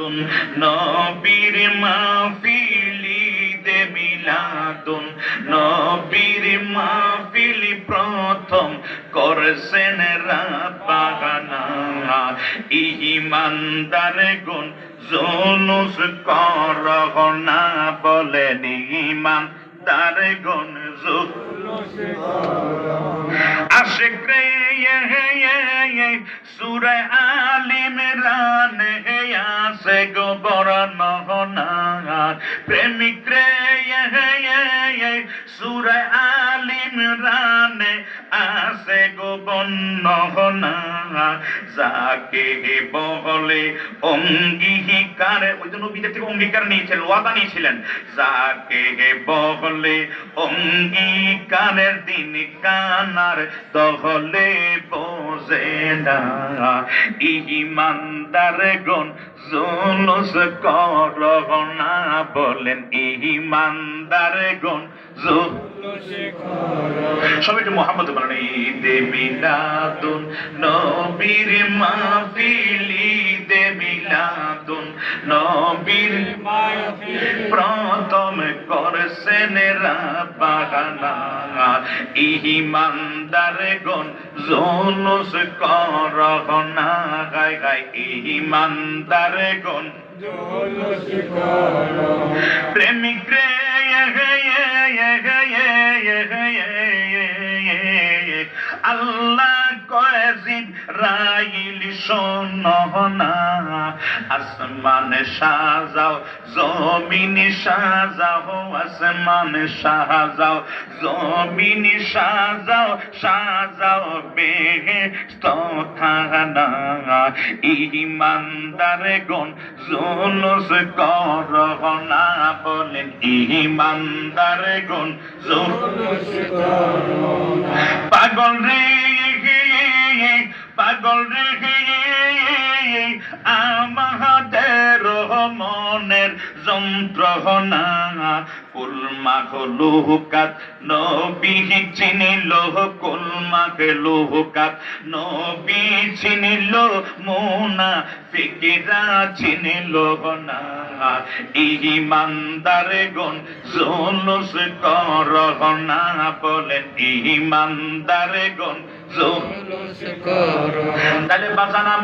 মিলাদুন, নবীর মাহফিলি দে মিলাদুন। নবীর মাহফিলি প্রথম করছেন রাবাগানা ইমানদার গুণ জুলুস করহ না বলেন ইমান তার গুণ জুলুস আশেক রে সুরে আলিম রানে আসে গো বড় নহনা প্রেমিক রে সুরে আলিম রানে আসে গো অঙ্গীকার নিয়েছিলেন, ওয়াদা নিয়েছিলেন। যাকে বলে অঙ্গীকারের দিন কানার দহলে বোঝে না, ইমানদার গণ জুলুস করহ না বলেন, ইমানদার গণ জুলুস সবাই একটু মোহাম্মদ বলেন ঈদে মিলাদুন নবীর মাহফিল ঈদে মিলাদুন নবীর প্রথম করছেন রাবাগানা ইমানদার গণ জুলুস করহ না গায় গায় ইমানদার গণ। প্রেমিক রে আল্লাহ কয়েজিদ রাইল শোনা আসমান সাজাও, জমিন সাজাও, আসমান সাজাও, জমিন সাজাও সাজাও বেহেস্ত থানা ইমানদার গণ জুলুস করহ না বলেন, ইমানদার গণ জুলুস পাগল আমাদের মনের যন্ত্রণা কুলমাখ লোহকাত নবী চিনিল কুলমাখ লোহকাত নবী চিনিল মোনা ফিকিরা চিনিল না। ইমানদার গুণ জুলুস করহ না বলেন ইমানদার গুণ জুলুস করো তাহলে বাজানা